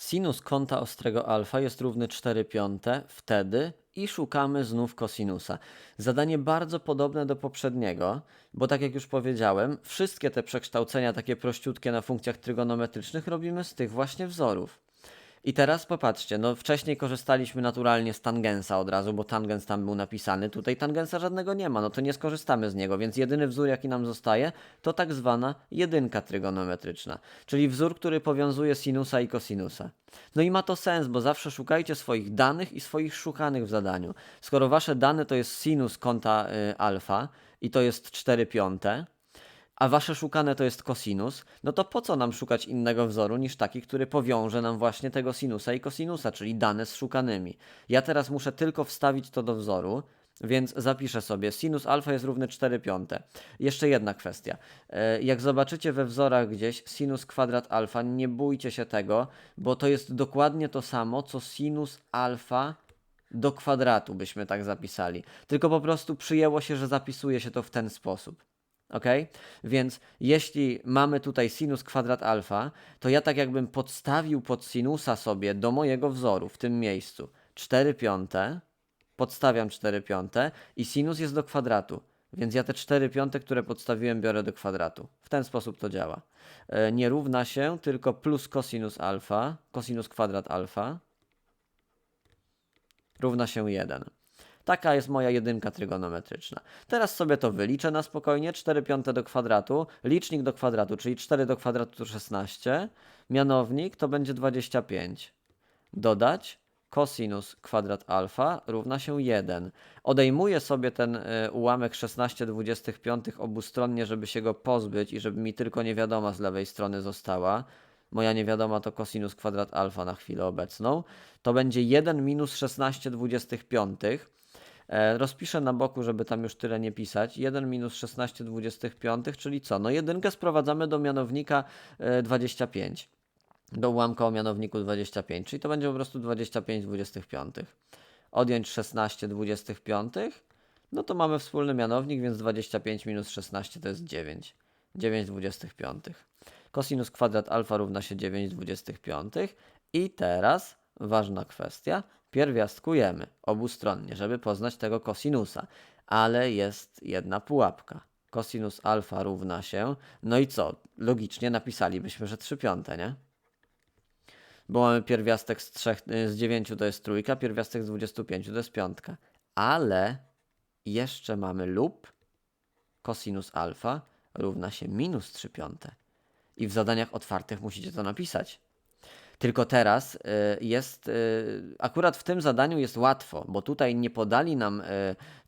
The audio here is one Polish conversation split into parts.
Sinus kąta ostrego alfa jest równy 4 piąte wtedy i szukamy znów kosinusa. Zadanie bardzo podobne do poprzedniego, bo tak jak już powiedziałem, wszystkie te przekształcenia takie prościutkie na funkcjach trygonometrycznych robimy z tych właśnie wzorów. I teraz popatrzcie, no wcześniej korzystaliśmy naturalnie z tangensa od razu, bo tangens tam był napisany, tutaj tangensa żadnego nie ma, no to nie skorzystamy z niego, więc jedyny wzór jaki nam zostaje to tak zwana jedynka trygonometryczna, czyli wzór, który powiązuje sinusa i kosinusa. No i ma to sens, bo zawsze szukajcie swoich danych i swoich szukanych w zadaniu. Skoro wasze dane to jest sinus kąta y, alfa i to jest 4 piąte, a wasze szukane to jest kosinus, no to po co nam szukać innego wzoru niż taki, który powiąże nam właśnie tego sinusa i kosinusa, czyli dane z szukanymi. Ja teraz muszę tylko wstawić to do wzoru, więc zapiszę sobie sinus alfa jest równy 4 piąte. Jeszcze jedna kwestia. E, Jak zobaczycie we wzorach gdzieś sinus kwadrat alfa, nie bójcie się tego, bo to jest dokładnie to samo, co sinus alfa do kwadratu, byśmy tak zapisali. Tylko po prostu przyjęło się, że zapisuje się to w ten sposób. Ok? Więc jeśli mamy tutaj sinus kwadrat alfa, to ja tak jakbym podstawił pod sinusa sobie do mojego wzoru w tym miejscu 4 piąte, podstawiam 4 piąte i sinus jest do kwadratu. Więc ja te 4 piąte, które podstawiłem, biorę do kwadratu. W ten sposób to działa. E, nie równa się, tylko plus cosinus alfa, cosinus kwadrat alfa równa się 1. Taka jest moja jedynka trygonometryczna. Teraz sobie to wyliczę na spokojnie. 4 piąte do kwadratu, licznik do kwadratu, czyli 4 do kwadratu to 16. Mianownik to będzie 25. Dodać cosinus kwadrat alfa równa się 1. Odejmuję sobie ten y, ułamek 16,25 obustronnie, żeby się go pozbyć i żeby mi tylko niewiadoma z lewej strony została. Moja niewiadoma to cosinus kwadrat alfa na chwilę obecną. To będzie 1 minus 16,25. E, Rozpiszę na boku, żeby tam już tyle nie pisać. 1 minus 16,25, czyli co? No jedynkę sprowadzamy do mianownika e, 25. Do ułamka o mianowniku 25, czyli to będzie po prostu 25 25. Odjąć 16 25, no to mamy wspólny mianownik, więc 25 minus 16 to jest 9. 9 25. Kosinus kwadrat alfa równa się 9 25. I teraz ważna kwestia. Pierwiastkujemy obustronnie, żeby poznać tego kosinusa. Ale jest jedna pułapka. Kosinus alfa równa się, no i co? Logicznie napisalibyśmy, że 3 piąte, nie? Bo mamy pierwiastek z, trzech, y, z 9 to jest trójka, pierwiastek z 25 to jest piątka. Ale jeszcze mamy lub cosinus alfa równa się minus 3 piąte. I w zadaniach otwartych musicie to napisać. Tylko teraz y, jest, y, akurat w tym zadaniu jest łatwo, bo tutaj nie podali nam y,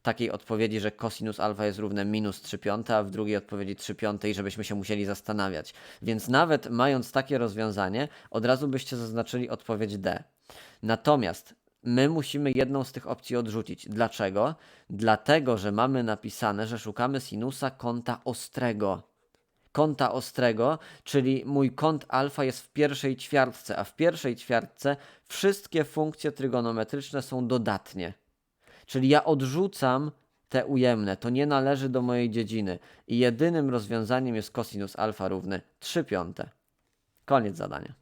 takiej odpowiedzi, że cosinus alfa jest równe minus 3 piąte, a w drugiej odpowiedzi 3 piąte i żebyśmy się musieli zastanawiać. Więc nawet mając takie rozwiązanie, od razu byście zaznaczyli odpowiedź D. Natomiast my musimy jedną z tych opcji odrzucić. Dlaczego? Dlatego, że mamy napisane, że szukamy sinusa kąta ostrego kąta ostrego, czyli mój kąt alfa jest w pierwszej ćwiartce, a w pierwszej ćwiartce wszystkie funkcje trygonometryczne są dodatnie. Czyli ja odrzucam te ujemne, to nie należy do mojej dziedziny i jedynym rozwiązaniem jest cosinus alfa równy 3 piąte. Koniec zadania.